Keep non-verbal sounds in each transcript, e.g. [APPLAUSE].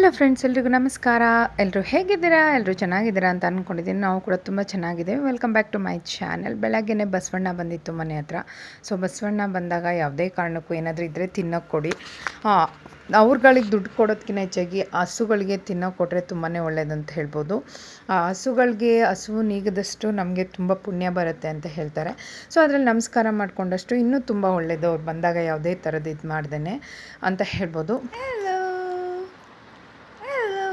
Hello friends ಎಲ್ರಿಗೂ ನಮಸ್ಕಾರ. ಎಲ್ಲರೂ ಹೇಗಿದ್ದೀರಾ? ಎಲ್ಲರೂ ಚೆನ್ನಾಗಿದ್ದೀರಾ ಅಂತ ಅಂದ್ಕೊಂಡಿದ್ದೀನಿ ನಾವು ಕೂಡ ತುಂಬ ಚೆನ್ನಾಗಿದ್ದೇವೆ. Welcome back to my channel ಬೆಳಗ್ಗೆನೇ ಬಸವಣ್ಣ ಬಂದಿತ್ತು ಮನೆ ಹತ್ರ. ಸೊ ಬಸವಣ್ಣ ಬಂದಾಗ ಯಾವುದೇ ಕಾರಣಕ್ಕೂ ಏನಾದರೂ ಇದ್ದರೆ ತಿನ್ನೋಕೆ ಕೊಡಿ. ಅವ್ರುಗಳಿಗೆ ದುಡ್ಡು ಕೊಡೋದಕ್ಕಿಂತ ಹೆಚ್ಚಾಗಿ ಹಸುಗಳಿಗೆ ತಿನ್ನೋ ಕೊಟ್ಟರೆ ತುಂಬಾ ಅಂತ ಹೇಳ್ಬೋದು. ಹಸುಗಳಿಗೆ ಹಸು ನೀಗದಷ್ಟು ನಮಗೆ ತುಂಬ ಪುಣ್ಯ ಬರುತ್ತೆ ಅಂತ ಹೇಳ್ತಾರೆ. ಸೊ ಅದರಲ್ಲಿ ನಮಸ್ಕಾರ ಮಾಡಿಕೊಂಡಷ್ಟು ಇನ್ನೂ ತುಂಬ ಒಳ್ಳೆಯದು ಅವ್ರು ಬಂದಾಗ ಯಾವುದೇ ಥರದ್ದು ಇದು ಮಾಡ್ದೇ ಅಂತ ಹೇಳ್ಬೋದು ಹಲೋ ಹಲೋ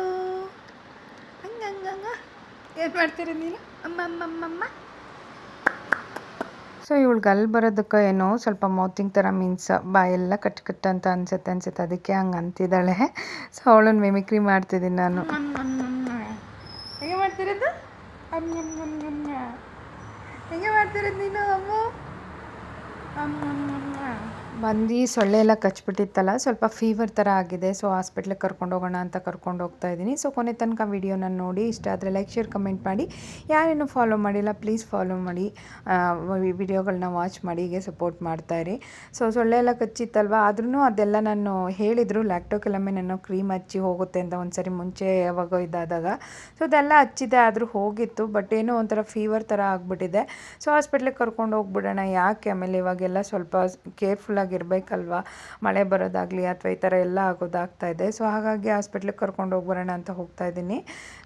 ಹಂಗಂಗಂಗ ಏನು ಮಾಡ್ತೀರಿ ನೀನು? ಅಮ್ಮ ಅಮ್ಮ ಅಮ್ಮ ಅಮ್ಮ ಸೊ ಇವಳಿಗೆ ಗಲ್ ಬರೋದಕ್ಕೆ ಏನೋ ಸ್ವಲ್ಪ ಮೌತಿಂಗ್ ಥರ ಮೀನ್ಸ್ ಬಾಯೆಲ್ಲ ಕಟ್ ಕಟ್ ಅಂತ ಅನ್ಸುತ್ತೆ ಅನ್ಸುತ್ತೆ ಅದಕ್ಕೆ ಹಂಗೆ ಅಂತಿದ್ದಾಳೆ. ಸೊ ಅವಳನ್ನು ಮಿಮಿಕ್ರಿ ಮಾಡ್ತಿದ್ದೀನಿ ನಾನು. ಹೇಗೆ ಮಾಡ್ತಿರೋದು ಹೇಗೆ ಮಾಡ್ತಿರೋದು ನೀನು ಅಮ್ಮ? ಬಂದು ಸೊಳ್ಳೆ ಎಲ್ಲ ಕಚ್ಬಿಟ್ಟಿತ್ತಲ್ಲ, ಸ್ವಲ್ಪ ಫೀವರ್ ಥರ ಆಗಿದೆ. ಸೊ ಹಾಸ್ಪಿಟ್ಲಿಗೆ ಕರ್ಕೊಂಡು ಹೋಗೋಣ ಅಂತ ಕರ್ಕೊಂಡು ಹೋಗ್ತಾ ಇದ್ದೀನಿ. ಸೊ ಕೊನೆ ತನಕ ವೀಡಿಯೋನ ನೋಡಿ, ಇಷ್ಟ ಆದರೆ ಲೈಕ್ ಶೇರ್ ಕಮೆಂಟ್ ಮಾಡಿ. ಯಾರೇನು ಫಾಲೋ ಮಾಡಿಲ್ಲ ಪ್ಲೀಸ್ ಫಾಲೋ ಮಾಡಿ. ವಿಡಿಯೋಗಳನ್ನ ವಾಚ್ ಮಾಡಿ, ಹೀಗೆ ಸಪೋರ್ಟ್ ಮಾಡ್ತಾಯಿರಿ ಸೊ ಸೊಳ್ಳೆ ಎಲ್ಲ ಕಚ್ಚಿತ್ತಲ್ವ? ಆದ್ರೂ ಅದೆಲ್ಲ ನಾನು ಹೇಳಿದರು ಲ್ಯಾಕ್ಟೋಕೆಲಮೆ ಅನ್ನೋ ಕ್ರೀಮ್ ಹಚ್ಚಿ ಹೋಗುತ್ತೆ ಅಂತ ಒಂದು ಸರಿ ಮುಂಚೆ ಯಾವಾಗ ಇದಾದಾಗ. ಸೊ ಅದೆಲ್ಲ ಹಚ್ಚಿದೆ ಆದರೂ ಹೋಗಿತ್ತು ಬಟ್ ಏನೋ ಒಂಥರ ಫೀವರ್ ಥರ ಆಗಿಬಿಟ್ಟಿದೆ. ಸೊ ಹಾಸ್ಪಿಟ್ಲಿಗೆ ಕರ್ಕೊಂಡು ಹೋಗ್ಬಿಡೋಣ ಯಾಕೆ? ಆಮೇಲೆ ಇವಾಗೆಲ್ಲ ಸ್ವಲ್ಪ ಕೇರ್ಫುಲ್ಲಾಗಿ ಆಗಿರಬೇಕಲ್ವ? ಮಳೆ ಬರೋದಾಗಲಿ ಅಥವಾ ಈ ಥರ ಎಲ್ಲ ಆಗೋದಾಗ್ತಾ ಇದೆ. ಸೊ ಹಾಗಾಗಿ ಹಾಸ್ಪಿಟ್ಲಿಗೆ ಕರ್ಕೊಂಡು ಹೋಗ್ಬರೋಣ ಅಂತ ಹೋಗ್ತಾ ಇದ್ದೀನಿ.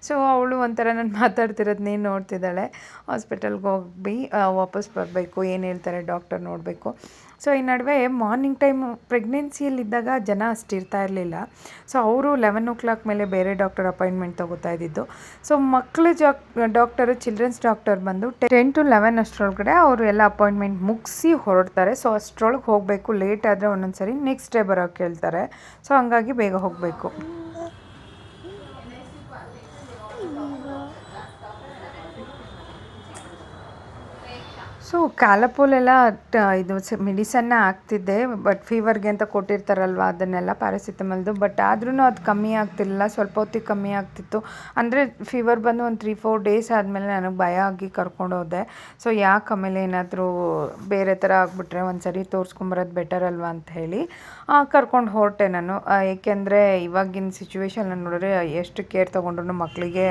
ಸೊ ಅವಳು ಒಂಥರ ನಾನು ಮಾತಾಡ್ತಿರೋದು ನೀನು ನೋಡ್ತಿದ್ದಾಳೆ. ಹಾಸ್ಪಿಟಲ್ಗೆ ಹೋಗಿ ವಾಪಸ್ ಬರಬೇಕು. ಏನು ಹೇಳ್ತಾರೆ ಡಾಕ್ಟರ್ ನೋಡಬೇಕು. ಸೊ, ಈ ನಡುವೆ ಮಾರ್ನಿಂಗ್ ಟೈಮು ಪ್ರೆಗ್ನೆನ್ಸಿಯಲ್ಲಿದ್ದಾಗ ಜನ ಅಷ್ಟು ಇರ್ತಾ ಇರಲಿಲ್ಲ. ಸೊ, ಅವರು ಲೆವೆನ್ ಓ ಕ್ಲಾಕ್ ಮೇಲೆ ಬೇರೆ ಡಾಕ್ಟರ್ ಅಪಾಯಿಂಟ್ಮೆಂಟ್ ತೊಗೋತಾ ಇದ್ದಿದ್ದು. ಸೊ ಮಕ್ಕಳ ಜಾಕ್, ಡಾಕ್ಟರು, ಚಿಲ್ಡ್ರನ್ಸ್ ಡಾಕ್ಟರ್ ಬಂದು ಟೆನ್ ಟು ಲೆವೆನ್ ಅಷ್ಟರೊಳಗಡೆ ಅವರು ಎಲ್ಲ ಅಪಾಯಿಂಟ್ಮೆಂಟ್ ಮುಗಿಸಿ ಹೊರಡ್ತಾರೆ. ಸೊ, ಅಷ್ಟರೊಳಗೆ ಹೋಗಬೇಕು, ಲೇಟ್ ಆದರೆ ಒಂದೊಂದು ಸರಿ ನೆಕ್ಸ್ಟ್ ಡೇ ಬರೋಕ್ಕೆ ಹೇಳ್ತಾರೆ ಸೊ, ಹಂಗಾಗಿ ಬೇಗ ಹೋಗಬೇಕು. ಸೊ ಕ್ಯಾಲಪೋಲೆಲ್ಲ ಇದು ಮೆಡಿಸನ್ನ ಹಾಕ್ತಿದ್ದೆ ಬಟ್ ಫೀವರ್ಗೆ ಅಂತ ಕೊಟ್ಟಿರ್ತಾರಲ್ವ ಅದನ್ನೆಲ್ಲ ಪ್ಯಾರಾಸಿಟಮಲ್ದು ಬಟ್ ಆದ್ರೂ ಅದು ಕಮ್ಮಿ ಆಗ್ತಿರಲಿಲ್ಲ, ಸ್ವಲ್ಪ ಹೊತ್ತಿಗೆ ಕಮ್ಮಿ ಆಗ್ತಿತ್ತು. ಅಂದರೆ ಫೀವರ್ ಬಂದು ಒಂದು ತ್ರೀ ಫೋರ್ ಡೇಸ್ ಆದಮೇಲೆ ನನಗೆ ಭಯ ಆಗಿ ಕರ್ಕೊಂಡು ಹೋದೆ. ಸೊ ಯಾಕೆ ಆಮೇಲೆ ಏನಾದರೂ ಬೇರೆ ಥರ ಆಗಿಬಿಟ್ರೆ ಒಂದು ಸರಿ ತೋರಿಸ್ಕೊಂಬರೋದು ಬೆಟರ್ ಅಲ್ವಾ ಅಂತ ಹೇಳಿ ಕರ್ಕೊಂಡು ಹೊರಟೆ ನಾನು. ಏಕೆಂದರೆ ಇವಾಗಿನ ಸಿಚುವೇಶನ್ ನೋಡಿದ್ರೆ ಎಷ್ಟು ಕೇರ್ ತೊಗೊಂಡ್ರು ಮಕ್ಕಳಿಗೆ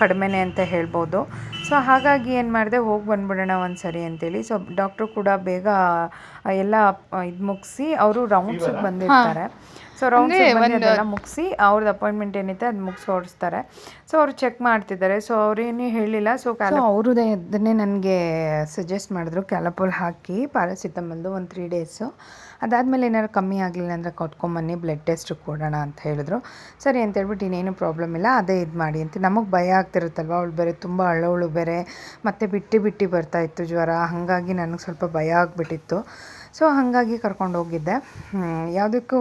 ಕಡಿಮೆನೆ ಅಂತ ಹೇಳ್ಬೋದು. ಸೊ ಹಾಗಾಗಿ ಏನು ಮಾಡಿದೆ ಹೋಗಿ ಬಂದ್ಬಿಡೋಣ ಒಂದು ಸರಿ ಅಂತೇಳಿ. ಸೊ ಡಾಕ್ಟ್ರು ಕೂಡ ಬೇಗ ಎಲ್ಲ ಇದು ಮುಗಿಸಿ ಅವರು ರೌಂಡ್ಸಿಗೆ ಬಂದಿರ್ತಾರೆ. ಸೊ ರೌಂಡ್ಸ್ ಅದೆಲ್ಲ ಮುಗಿಸಿ ಅವ್ರದ್ದು ಅಪಾಯಿಂಟ್ಮೆಂಟ್ ಏನಿದೆ ಅದು ಮುಗಿಸಿ ಹೊಡಿಸ್ತಾರೆ ಸೊ ಅವ್ರು ಚೆಕ್ ಮಾಡ್ತಿದ್ದಾರೆ. ಸೊ ಅವ್ರೇನು ಹೇಳಿಲ್ಲ. ಸೊ ಕ್ಯಾಲ ಅವರು ಅದನ್ನೇ ನನಗೆ ಸಜೆಸ್ಟ್ ಮಾಡಿದ್ರು. ಕ್ಯಾಲಪೋಲ್ ಹಾಕಿ ಪ್ಯಾರಾಸಿಟಮಲ್ದು ಒಂದು ತ್ರೀ ಡೇಸು ಅದಾದಮೇಲೆ ಏನಾದ್ರು ಕಮ್ಮಿ ಆಗಲಿಲ್ಲ ಅಂದರೆ ಕೊಟ್ಕೊಂಬನ್ನಿ ಬ್ಲಡ್ ಟೆಸ್ಟ್ ಕೊಡೋಣ ಅಂತ ಹೇಳಿದ್ರು. ಸರಿ ಅಂತ ಹೇಳ್ಬಿಟ್ಟು ಇನ್ನೇನು ಪ್ರಾಬ್ಲಮ್ ಇಲ್ಲ. ಅದೇ ಇದು ಮಾಡಿ ಅಂತ. ನಮಗೆ ಭಯ ಆಗ್ತಿರುತ್ತಲ್ವ? ಅವಳು ಬೇರೆ ತುಂಬ ಅಳವಳು ಬೇರೆ. ಮತ್ತು ಬಿಟ್ಟು ಬಿಟ್ಟು ಬರ್ತಾಯಿತ್ತು ಜ್ವರ. ಹಾಗಾಗಿ ನನಗೆ ಸ್ವಲ್ಪ ಭಯ ಆಗಿಬಿಟ್ಟಿತ್ತು. ಸೊ ಹಾಗಾಗಿ ಕರ್ಕೊಂಡು ಹೋಗಿದ್ದೆ. ಯಾವುದಕ್ಕೂ